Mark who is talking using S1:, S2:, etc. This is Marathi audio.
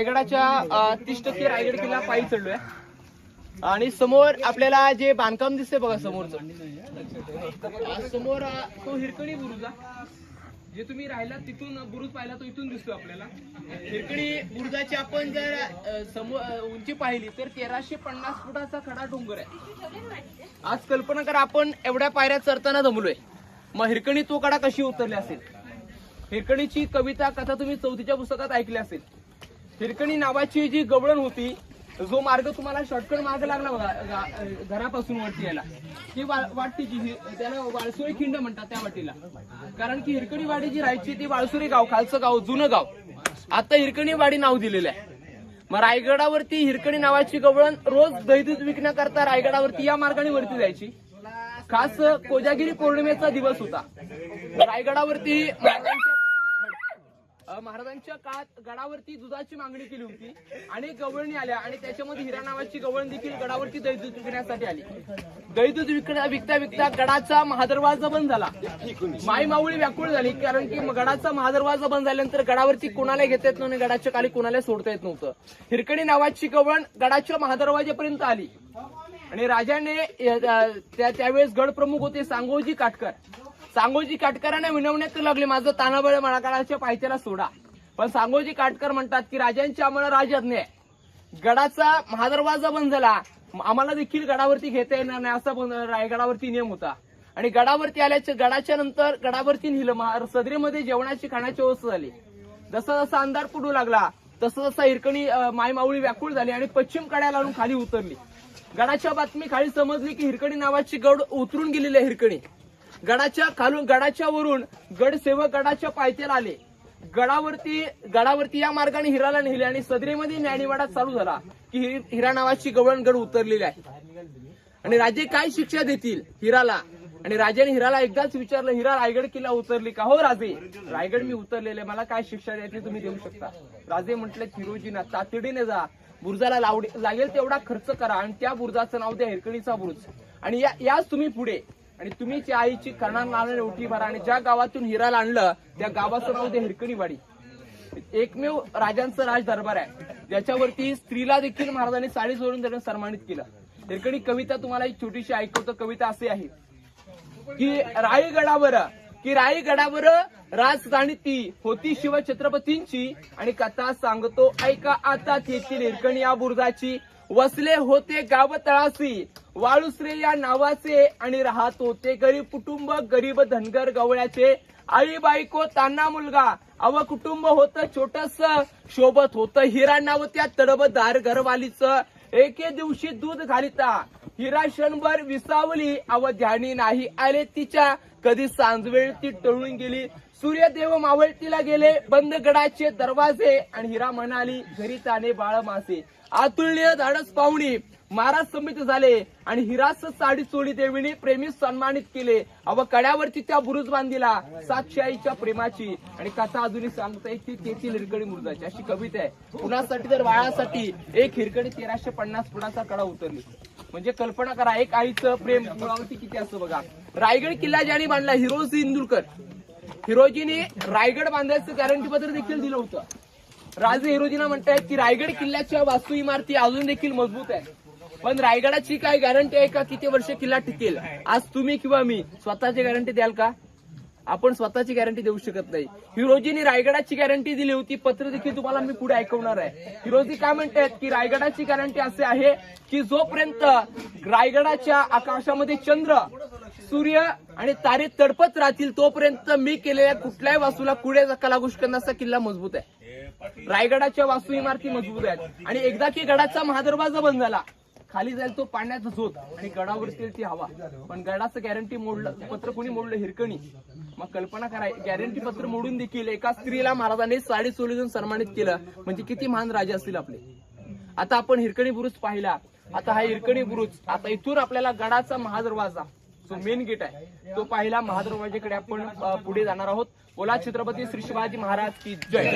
S1: रायगडाच्या तीस टक्के रायगड किल्ला पायी चढलोय. आणि समोर आपल्याला जे बांधकाम दिसतंय बघा समोरचं. समोर तो हिरकणी बुरुजा जे तुम्ही राहिला तिथून बुरुज पाहिला तो इथून दिसतो आपल्याला. हिरकणी बुरुजाची आपण जर समोर उंची पाहिली तर तेराशे पन्नास फुटाचा खडा डोंगर आहे. आज कल्पना करा आपण एवढ्या पायऱ्या चढताना जमलोय मग हिरकणी तो कडा कशी उतरली असेल? हिरकणीची कविता कथा तुम्ही चौथीच्या पुस्तकात ऐकली असेल. हिरकणी नावाची जी गवळण होती जो मार्ग तुम्हाला शॉर्टकट मार्ग लागला बघा घरापासून वरती यायला. ती वा- वाटतीची त्याला वाळसुरी खिंड म्हणतात त्या वाटीला. कारण की हिरकणी वाडी जी राहायची ती वाळसुरी गाव खालचं गाव जुनं गाव. आता हिरकणी वाडी नाव दिलेलं आहे. मग रायगडावरती हिरकणी नावाची गवळण रोज दहीदूध विकण्याकरता रायगडावरती या मार्गाने वरती जायची. खास कोजागिरी पौर्णिमेचा दिवस होता. रायगडावरती महाराजांच्या काळात गडावरती दुधाची मागणी केली होती आणि गवळणी आल्या आणि त्याच्यामध्ये हिरा नावाची गवळण देखील गडावरती दही दूध विकण्यासाठी आली. दही दूध विकण्या विकता विकता गडाचा महादरवाजा बंद झाला. माई माऊळी व्याकुळ झाली कारण की गडाचा महादरवाजा बंद झाल्यानंतर गडावरती कोणाला घेता येत नव्हतं गडाच्या खाली कोणाला सोडता येत नव्हतं. हिरकणी नावाची गवळण गडाच्या महादरवाजेपर्यंत आली. आणि राजाने त्या त्यावेळेस गड प्रमुख होते सांगोजी काटकर. सांगोजी काटकरांना विनवण्यात लागले. माझं तानाबळ मळाकाळाच्या पायथ्याला सोडा. पण सांगोजी काटकर म्हणतात की राजांची आम्हाला राजज्ञ आहे गडाचा महादरवाजा बंद झाला. आम्हाला देखील गडावरती घेता येणार नाही असा पण रायगडावरती नियम होता. आणि गडावरती आल्याच्या गडाच्या नंतर गडावरती नेलं. महा- सदरेमध्ये जेवणाची खाण्याची व्यवस्था झाली. जसा जसा अंधार पडू लागला तसं जसा हिरकणी मायमावळी मायमाऊळी व्याकुळ झाली आणि पश्चिम कड्या लावून खाली उतरली. गडाच्या बातमी खाली समजली की हिरकणी नावाची गड उतरून गेलेली आहे हिरकणी. गडाच्या खालून गडाच्या वरून गडसेवक गडाच्या पायथ्याला आले. गडावरती गडावरती या मार्गाने हिराला नेले आणि सदरेमध्ये ज्ञानीवाडा चालू झाला की हिरा नावाची गवळण गड उतरलेली आहे. आणि राजे काय शिक्षा देतील हिराला? आणि राजाने हिराला एकदाच विचारलं हिरा रायगड किल्ला उतरली का? हो राजे. रायगड मी उतरलेले मला काय शिक्षा द्यायची तुम्ही देऊ शकता. राजे म्हटले हिरोजीना तातडीने जा. बुर्जाला लावडी लागेल तेवढा खर्च करा आणि त्या बुर्जाचं नाव द्या हिरकणीचा बुर्ज. आणि या याच तुम्ही पुढे. आणि तुम्ही त्या आईची कर्णा नावाने ओटी भरा आणि ज्या गावातून हिराला आणलं त्या गावाचं नाव ते हिरकणीवाडी एकमेव राजांचं राज दरबार आहे. ज्याच्यावरती स्त्रीला देखील महाराजांनी साडी सोडून त्यांना सन्मानित केलं. हिरकणी कविता तुम्हाला एक छोटीशी ऐकवतो कविता अशी आहे. की रायगडावर की रायगडावर राजधानी ती होती शिव छत्रपतींची आणि कथा सांगतो ऐका आता तेथील हिरकणी या बुर्जाची. वसले होते गाव तळासी वाळुसरे या नावाचे आणि राहत होते गरीब कुटुंब गरीब धनगर गवळ्याचे. आई बायको तान्हा मुलगा. अव कुटुंब होतं छोटस. शोभत होतं हिरा नाव त्या तडबदार घरवालीच. एके दिवशी दूध घालिता. हिरा क्षणभर विसावली. अव ध्यानी नाही आले तिच्या. कधी सांजवेळ ती टळून गेली. सूर्यदेव मावळतीला गेले. बंद गडाचे दरवाजे. आणि हिरा म्हणाली घरी ताने बाळ मासे आतुल्य धाडस पाहुणी. महाराज समित झाले आणि हिरास साडी चोळी देवीने प्रेमी सन्मानित केले. अव कड्यावरती त्या बुरुज बांधिला सातशाईच्या प्रेमाची. आणि कथा अजूनही सांगता येते तेथील हिरकणी मुरुजाची. अशी कविता आहे. कुणासाठी तर वाळासाठी एक हिरकणी तेराशे पन्नास फुटाचा कडा उतरली. म्हणजे कल्पना करा एक आईचं प्रेम मुळावरती किती असतं बघा. रायगड किल्ला ज्याने बांधला हिरोजी इंदुरकर हिरोजीने रायगड बांधायचं गॅरंटी पत्र देखील दिलं होतं. राजे हिरोजीना म्हणतायत की रायगड किल्ल्याच्या वास्तू इमारती अजून देखील मजबूत आहे पण रायगडाची काय गॅरंटी आहे का किती वर्ष किल्ला टिकेल? आज तुम्ही किंवा मी स्वतःची गॅरंटी द्याल का? आपण स्वतःची गॅरंटी देऊ शकत नाही. हिरोजीने रायगडाची गॅरंटी दिली होती. पत्र देखील तुम्हाला मी पुढे ऐकवणार आहे. हिरोजी काय म्हणतात की रायगडाची गॅरंटी असे आहे की जोपर्यंत रायगडाच्या आकाशामध्ये चंद्र सूर्य आणि तारे तडपत राहतील तोपर्यंत मी केलेल्या कुठल्याही वास्तूला कुडे धक्का लागू किल्ला मजबूत आहे. रायगडाच्या वास्तू इमारती मजबूत आहेत. आणि एकदा की गडाचा महादरवाजा बंद झाला खाली जाईल तो पाण्याचा झोत आणि गडावरती ती हवा. पण गडाचं गॅरंटी मोडलं. पत्र कोणी मोडलं? हिरकणी. मग कल्पना कराय गॅरंटी पत्र मोडून देखील एका स्त्रीला महाराजांनी साडी चोलीतून सन्मानित केलं. म्हणजे किती महान राजे असतील आपले. आता आपण हिरकणी बुरुज पाहिला. आता हा हिरकणी बुरुज आता इथून आपल्याला गडाचा महादरवाजा जो मेन गेट आहे तो पाहिला. महादरवाजेकडे आपण पुढे जाणार आहोत. बोला छत्रपती श्री शिवाजी महाराज की जय.